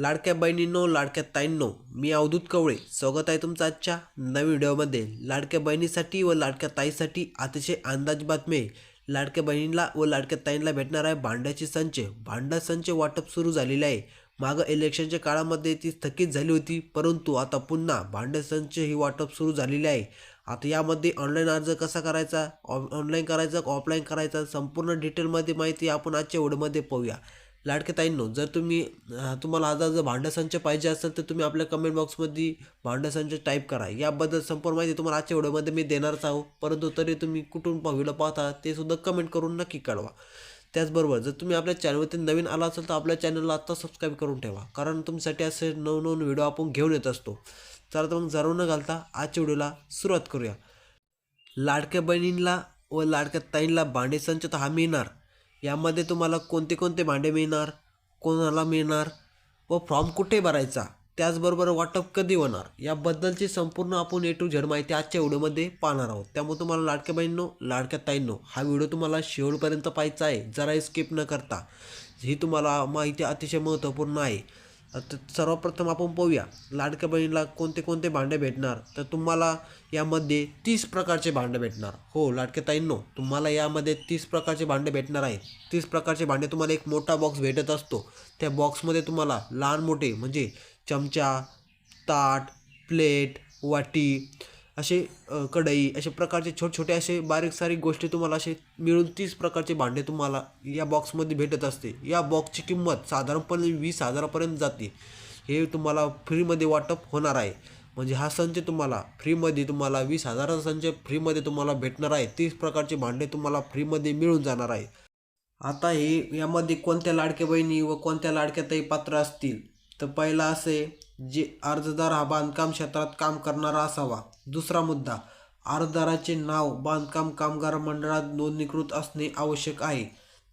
लाडक्या बहिणींनो लाडक्या ताईंनो मी अवधूत कवळे. स्वागत आहे तुमचं आजच्या नवीन व्हिडिओमध्ये. लाडक्या बहिणीसाठी व लाडक्या ताईसाठी अतिशय अंदाज बातमी लाडक्या बहिणीला व लाडक्या ताईंना भेटणार आहे भांड्याचे संच. भांडा संच वाटप सुरू झालेले आहे. मागं इलेक्शनच्या काळामध्ये ती स्थगित झाली होती परंतु आता पुन्हा भांडे संच ही वाटप सुरू झालेले आहे. आता यामध्ये ऑनलाईन अर्ज कसा करायचा ऑनलाईन करायचा ऑफलाईन करायचा संपूर्ण डिटेलमध्ये माहिती आपण आजच्या व्हिडिओमध्ये पाहूया. लाडके ताईंनो जर तुम्ही तुम्हाला आता जर भांडसंच पाहिजे असेल तर तुम्ही आपल्या कमेंट बॉक्समध्ये भांडसंच टाईप करा. याबद्दल संपूर्ण माहिती तुम्हाला आजच्या व्हिडिओमध्ये मी देणारच आहो. परंतु तरी तुम्ही कुठून व्हिडिओ पाहता ते सुद्धा कमेंट करून नक्की कळवा. त्याचबरोबर जर तुम्ही आपल्या चॅनलवरती नवीन आला असेल तर आपल्या चॅनलला आत्ता सबस्क्राईब करून ठेवा. कारण तुमच्यासाठी असे नवनवीन व्हिडिओ आपण घेऊन येत असतो. चला तर मग जरूर न घालता आजच्या व्हिडिओला सुरुवात करूया. लाडक्या बहिणींना व लाडक्या ताईंना भांडे संच तर हा मिळणार यामध्ये तुम्हाला कोणते कोणते भांडे मिळणार कोणाला मिळणार व फॉर्म कुठे भरायचा त्याचबरोबर वाटप कधी होणार याबद्दलची संपूर्ण आपण ए टू झेड माहिती आजच्या व्हिडिओमध्ये पाहणार आहोत. त्यामुळे तुम्हाला लाडक्या बहिणींनो लाडक्या ताईंनो हा व्हिडिओ तुम्हाला शेवटपर्यंत पाहायचा आहे. जराही स्किप न करता ही तुम्हाला माहिती अतिशय महत्त्वपूर्ण आहे. तर सर्वप्रथम आपण पाहूया. लाडक्या बहिणीला कोणते कोणते भांडे भेटणार? तर तुम्हाला यामध्ये तीस प्रकारचे भांडे भेटणार. हो लाडक्या ताईंनो तुम्हाला यामध्ये तीस प्रकारचे भांडे भेटणार आहेत. तीस प्रकारचे भांडे तुम्हाला एक मोठा बॉक्स भेटत असतो. त्या बॉक्समध्ये तुम्हाला लहान मोठे म्हणजे चमचा ताट प्लेट वाटी असे कढई असे प्रकारचे छोटे छोटे असे बारीक सारीक गोष्टी तुम्हाला असे मिळून तीस प्रकारचे भांडे तुम्हाला या बॉक्समध्ये भेटत असते. या बॉक्सची किंमत साधारणपणे वीस हजारापर्यंत जाते. हे तुम्हाला फ्रीमध्ये वाटप होणार आहे. म्हणजे हा संच तुम्हाला फ्रीमध्ये तुम्हाला वीस हजाराचा संच फ्रीमध्ये तुम्हाला भेटणार आहे. तीस प्रकारचे भांडे तुम्हाला फ्रीमध्ये मिळून जाणार आहे. आता हे यामध्ये कोणत्या लाडक्या बहिणी व कोणत्या लाडक्या ताई पात्र असतील? तर पहिला असे जे अर्जदार हा बांधकाम क्षेत्रात काम करणारा असावा. दुसरा मुद्दा अर्जदाराचे नाव बांधकाम कामगार मंडळात नोंदणीकृत असणे आवश्यक आहे.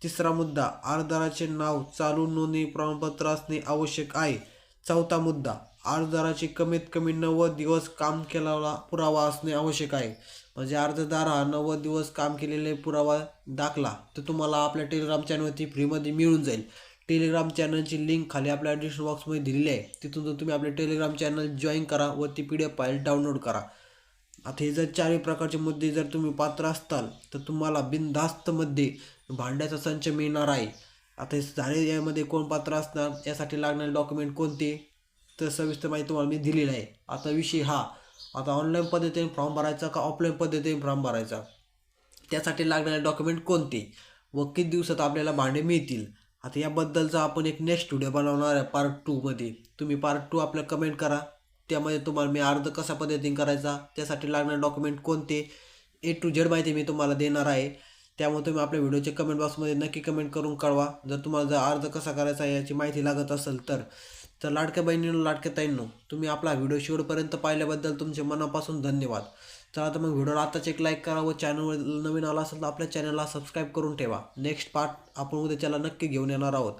तिसरा मुद्दा अर्जदाराचे नाव चालू नोंदणी प्रमाणपत्र असणे आवश्यक आहे. चौथा मुद्दा अर्जदाराचे कमीत कमी नव्वद दिवस काम केलेला पुरावा असणे आवश्यक आहे. म्हणजे अर्जदार हा नव्वद दिवस काम केलेले पुरावा दाखला तर तुम्हाला आपल्या टेलिग्राम चॅनलवरती फ्रीमध्ये मिळून जाईल. टेलिग्राम चॅनलची लिंक खाली आपल्या डिस्क्रिप्शन बॉक्समध्ये दिलेली आहे. तिथून जर तुम्ही आपले टेलिग्राम चॅनल जॉईन करा व ती P D F file download करा. आता हे जर चारही प्रकारचे मुद्दे जर तुम्ही पात्र असताल तर तुम्हाला बिनधास्तमध्ये भांड्याचा संच मिळणार आहे. आता हे झाले यामध्ये कोण पात्र असणार? यासाठी लागणारे डॉक्युमेंट कोणते? तर सविस्तर माहिती तुम्हाला मी दिलेली आहे. आता विषय हा आता ऑनलाईन पद्धतीने फॉर्म भरायचा का ऑफलाईन पद्धतीने फॉर्म भरायचा? त्यासाठी लागणारे डॉक्युमेंट कोणते? व किती दिवसात आपल्याला भांडे मिळतील? आता याबद्दलचा आपण एक नेक्स्ट व्हिडिओ बनवणार आहे पार्ट टूमध्ये तुम्ही पार्ट टू आपल्या कमेंट करा. त्यामध्ये तुम्हाला मी अर्ज कशा पद्धतीने करायचा त्यासाठी लागणारे डॉक्युमेंट कोणते ए टू झेड माहिती मी तुम्हाला देणार आहे. त्यामुळे तुम्ही आपल्या व्हिडिओचे कमेंट बॉक्समध्ये नक्की कमेंट करून कळवा. जर तुम्हाला जर अर्ज कसा करायचा याची माहिती लागत असेल तर. तर लाडक्या बहिणींनो लाडक्या ताईंनो तुम्ही आपला व्हिडिओ शेवटपर्यंत पाहिल्याबद्दल तुमचे मनापासून धन्यवाद. चला तर मग व्हिडिओला आताच एक लाईक करा व चॅनलवर नवीन आला असेल तर आपल्या चॅनलला सबस्क्राईब करून ठेवा. नेक्स्ट पार्ट आपण उद्याच्याला नक्की घेऊन येणार आहोत.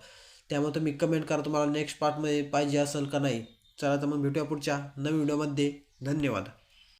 त्यामुळे तुम्ही कमेंट करा तुम्हाला नेक्स्ट पार्टमध्ये पाहिजे असेल का नाही. चला तर मग भेटूया पुढच्या नवीन व्हिडिओमध्ये धन्यवाद.